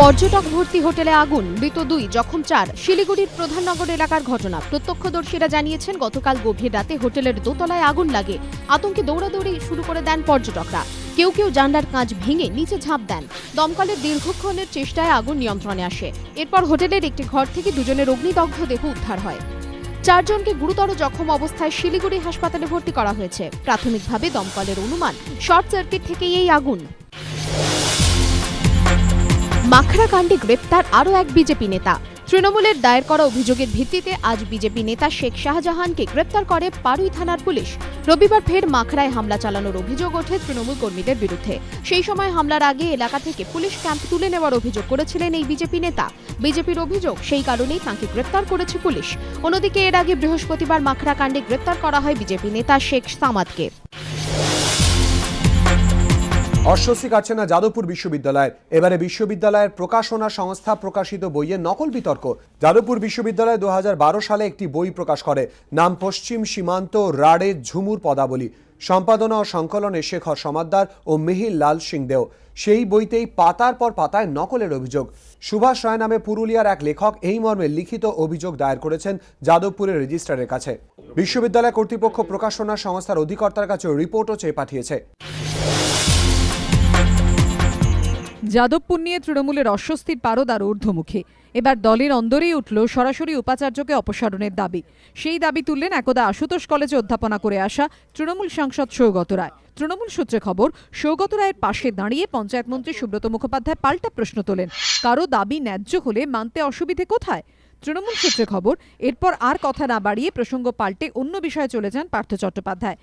পর্যটক ভর্তি হোটেলে আগুন, মৃত দুই জখম চার। শিলিগুড়ির প্রধাননগর এলাকার ঘটনা। প্রত্যক্ষদর্শীরা জানিয়েছেন, গতকাল গভীর রাতে হোটেলের দোতলায় আগুন লাগে। আতঙ্কে দৌড়াদৌড়ি শুরু করে দেন পর্যটকরা। কেউ কেউ জানলার কাঁচ ভেঙে নিচে ঝাঁপ দেন। দমকলের দীর্ঘক্ষণের চেষ্টায় আগুন নিয়ন্ত্রণে আসে। এরপর হোটেলের একটি ঘর থেকে দুজনের অগ্নিদগ্ধ দেহ উদ্ধার হয়। চারজনকে গুরুতর জখম অবস্থায় শিলিগুড়ি হাসপাতালে ভর্তি করা হয়েছে। প্রাথমিকভাবে দমকলের অনুমান, শর্ট সার্কিট থেকেই এই আগুন। মাখরা কাণ্ডে গ্রেপ্তার আরও এক বিজেপি নেতা। তৃণমূলের দায়ের করা অভিযোগের ভিত্তিতে আজ বিজেপি নেতা শেখ শাহজাহানকে গ্রেপ্তার করে পারুই থানার পুলিশ। রবিবার ফের মাখরায় হামলা চালানোর অভিযোগ ওঠে তৃণমূল কর্মীদের বিরুদ্ধে। সেই সময় হামলার আগে এলাকা থেকে পুলিশ ক্যাম্প তুলে নেওয়ার অভিযোগ করেছিলেন এই বিজেপি নেতা। বিজেপির অভিযোগ সেই কারণেই তাঁকে গ্রেপ্তার করেছে পুলিশ। অন্যদিকে এর আগে বৃহস্পতিবার মাখরা কাণ্ডে গ্রেপ্তার করা হয় বিজেপি নেতা শেখ সামাদকে। অস্বস্তি কাটছে না যাদবপুর বিশ্ববিদ্যালয়ের। এবারে বিশ্ববিদ্যালয়ের প্রকাশনা সংস্থা প্রকাশিত বইয়ের নকল বিতর্ক। যাদবপুর বিশ্ববিদ্যালয় দু হাজার বারো সালে একটি বই প্রকাশ করে, নাম পশ্চিম সীমান্ত রাড়ে ঝুমুর পদাবলী। সম্পাদনা ও সংকলনে শেখর সমাদ্দার ও মিহির লাল সিংদেও। সেই বইতেই পাতার পর পাতায় নকলের অভিযোগ। সুভাষ রায় নামে পুরুলিয়ার এক লেখক এই মর্মে লিখিত অভিযোগ দায়ের করেছেন যাদবপুরের রেজিস্ট্রারের কাছে। বিশ্ববিদ্যালয় কর্তৃপক্ষ প্রকাশনা সংস্থার অধিকর্তার কাছে রিপোর্টও চেয়ে পাঠিয়েছে। যাদবপুর নিয়ে তৃণমূলের অস্বস্তির পারদ আর ঊর্ধ্বমুখী। এবার দলের অন্দরেই উঠল সরাসরি উপাচার্যকে অপসারণের দাবি। সেই দাবি তুললেন একদা আশুতোষ কলেজে অধ্যাপনা করে আসা তৃণমূল সাংসদ সৌগত রায়। তৃণমূল সূত্রে খবর, সৌগত রায়ের পাশে দাঁড়িয়ে পঞ্চায়েত মন্ত্রী সুব্রত মুখোপাধ্যায় পাল্টা প্রশ্ন তোলেন। কারও দাবি ন্যায্য হলে মানতে অসুবিধে কোথায়? তৃণমূল সূত্রে খবর, এরপর আর কথা না বাড়িয়ে প্রসঙ্গ পাল্টে অন্য বিষয়ে চলে যান পার্থ চট্টোপাধ্যায়।